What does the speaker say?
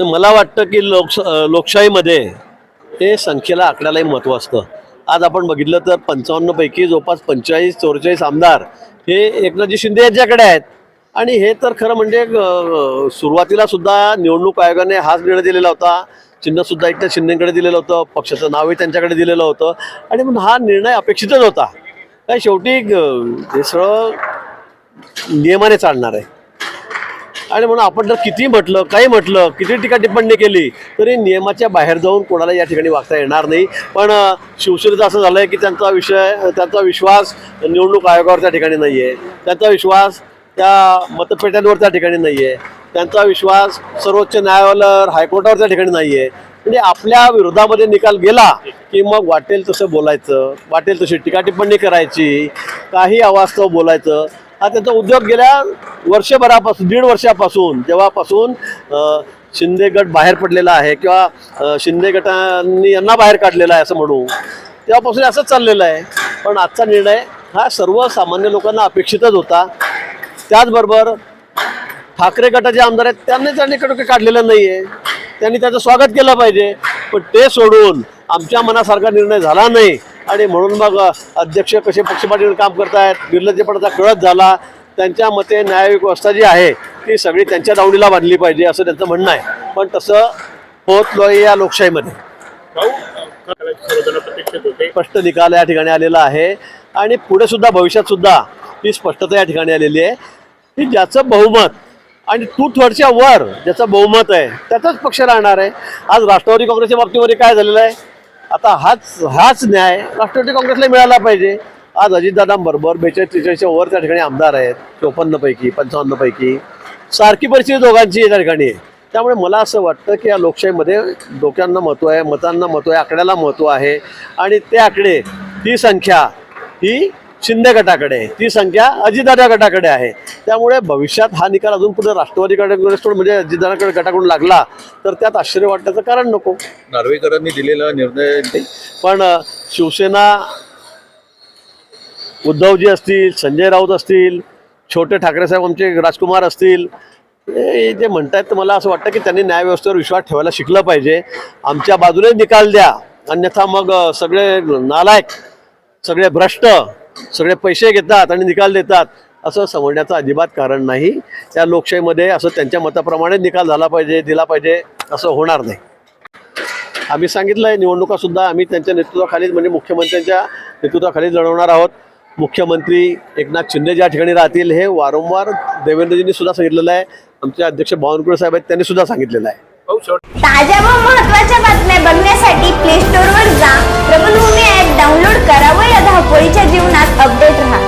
मला वाटतं की लोकश लोकशाहीमध्ये हे संख्येला आकड्यालाही महत्त्व असतं. आज आपण बघितलं तर पंचावन्नपैकी जवळपास पंचेचाळीस चौवेचाळीस आमदार हे एकनाथजी शिंदे यांच्याकडे आहेत. आणि हे तर खरं म्हणजे सुरुवातीला सुद्धा निवडणूक आयोगाने हाच निर्णय दिलेला होता. चिन्हसुद्धा एकट्या शिंदेकडे दिलेलं होतं. पक्षाचं नावही त्यांच्याकडे दिलेलं होतं. आणि म्हणून हा निर्णय अपेक्षितच होता. काय शेवटी हे सगळं नियमाने चालणार आहे. आणि म्हणून आपण जर किती म्हटलं काही म्हटलं किती टीका टिप्पणी केली तरी नियमाच्या बाहेर जाऊन कोणाला या ठिकाणी वागता येणार नाही. पण शिवसेनेचं असं झालं आहे की त्यांचा विषय त्यांचा विश्वास निवडणूक आयोगावर त्या ठिकाणी नाही आहे त्यांचा विश्वास त्या मतपेट्यांवर त्या ठिकाणी नाही आहे त्यांचा विश्वास सर्वोच्च न्यायालयावर हायकोर्टावर त्या ठिकाणी नाही आहे म्हणजे आपल्या विरोधामध्ये निकाल गेला की मग वाटेल तसं बोलायचं वाटेल तशी टीका टिप्पणी करायची काही अवास्तव बोलायचं. हा त्यांचा उद्योग गेल्या वर्षभरापासून दीड वर्षापासून जेव्हापासून शिंदे गट बाहेर पडलेला आहे किंवा शिंदे गटांनी यांना बाहेर काढलेला आहे असं म्हणू तेव्हापासून असंच चाललेलं आहे. पण आजचा निर्णय हा सर्वसामान्य लोकांना अपेक्षितच होता. त्याचबरोबर ठाकरे गटाचे आमदार आहेत त्यांनी त्यांनी कडे काढलेलं नाही आहे त्यांनी त्याचं स्वागत केलं पाहिजे. पण ते सोडून आमच्या मनासारखा निर्णय झाला नाही. आणि म्हणून मग अध्यक्ष कसे पक्षपाटीवर काम करतायत निर्लज्जपणाचा कळत झाला. त्यांच्या मते न्यायिक व्यवस्था जी आहे ती सगळी त्यांच्या दावणीला बांधली पाहिजे असं त्यांचं म्हणणं आहे. पण तसं होत नाही या लोकशाहीमध्ये. स्पष्ट निकाल या ठिकाणी आलेला आहे. आणि पुढे सुद्धा भविष्यात सुद्धा ही स्पष्टता या ठिकाणी आलेली आहे. की ज्याचं बहुमत आणि टू थर्डच्या वर ज्याचं बहुमत आहे त्याचाच पक्ष राहणार आहे. आज राष्ट्रवादी काँग्रेसच्या बाबतीमध्ये काय झालेलं आहे? आता हाच हाच न्याय राष्ट्रवादी काँग्रेसला मिळाला पाहिजे. आज अजितदादांबरोबर बेचाळीस त्रेचाळीसच्या वर त्या ठिकाणी आमदार आहेत चोपन्नपैकी पंचावन्नपैकी. सारखी परिस्थिती दोघांची त्या ठिकाणी. आहे त्यामुळे मला असं वाटतं की या लोकशाहीमध्ये डोक्यांना महत्त्व आहे मतांना महत्त्व आहे आकड्याला महत्त्व आहे. आणि ते आकडे ती संख्या ही शिंदे गटाकडे आहे. ती संख्या अजितदादा गटाकडे आहे. त्यामुळे भविष्यात हा निकाल अजून पुढे राष्ट्रवादी काँग्रेसकडून म्हणजे अजितदादाकडे गटाकडून लागला तर त्यात आश्चर्य वाटण्याचं कारण नको. नार्वेकरांनी दिलेला निर्णय पण शिवसेना उद्धवजी असतील संजय राऊत असतील छोटे ठाकरे साहेब आमचे राजकुमार असतील हे जे म्हणतायत तर मला असं वाटतं की त्यांनी न्यायव्यवस्थेवर विश्वास ठेवायला शिकलं पाहिजे. आमच्या बाजूने निकाल द्या. अन्यथा मग सगळे नालायक सगळे भ्रष्ट सगळे पैसे घेतात आणि निकाल देतात. असं समजण्याचं अजिबात कारण नाही. त्या लोकशाहीमध्ये असं त्यांच्या मताप्रमाणे निकाल झाला पाहिजे दिला पाहिजे असं होणार नाही. आम्ही सांगितलं आहे निवडणुकासुद्धा आम्ही त्यांच्या नेतृत्वाखालीच म्हणजे मुख्यमंत्र्यांच्या नेतृत्वाखाली लढवणार आहोत. मुख्यमंत्री एकनाथ शिंदे ज्या ठिकाणी राहतील हे वारंवार देवेंद्रजींनी सुद्धा सांगितलेलं आहे. आमचे अध्यक्ष बावनकुळे साहेब आहेत त्यांनी सुद्धा सांगितलेलं आहे. ताज्या व महत्त्वाच्या बातम्या बघण्यासाठी प्ले स्टोअर वर जा. प्रबलभूमी ऍप डाऊनलोड करा व या धावपळीच्या जीवनात अपडेट राहा.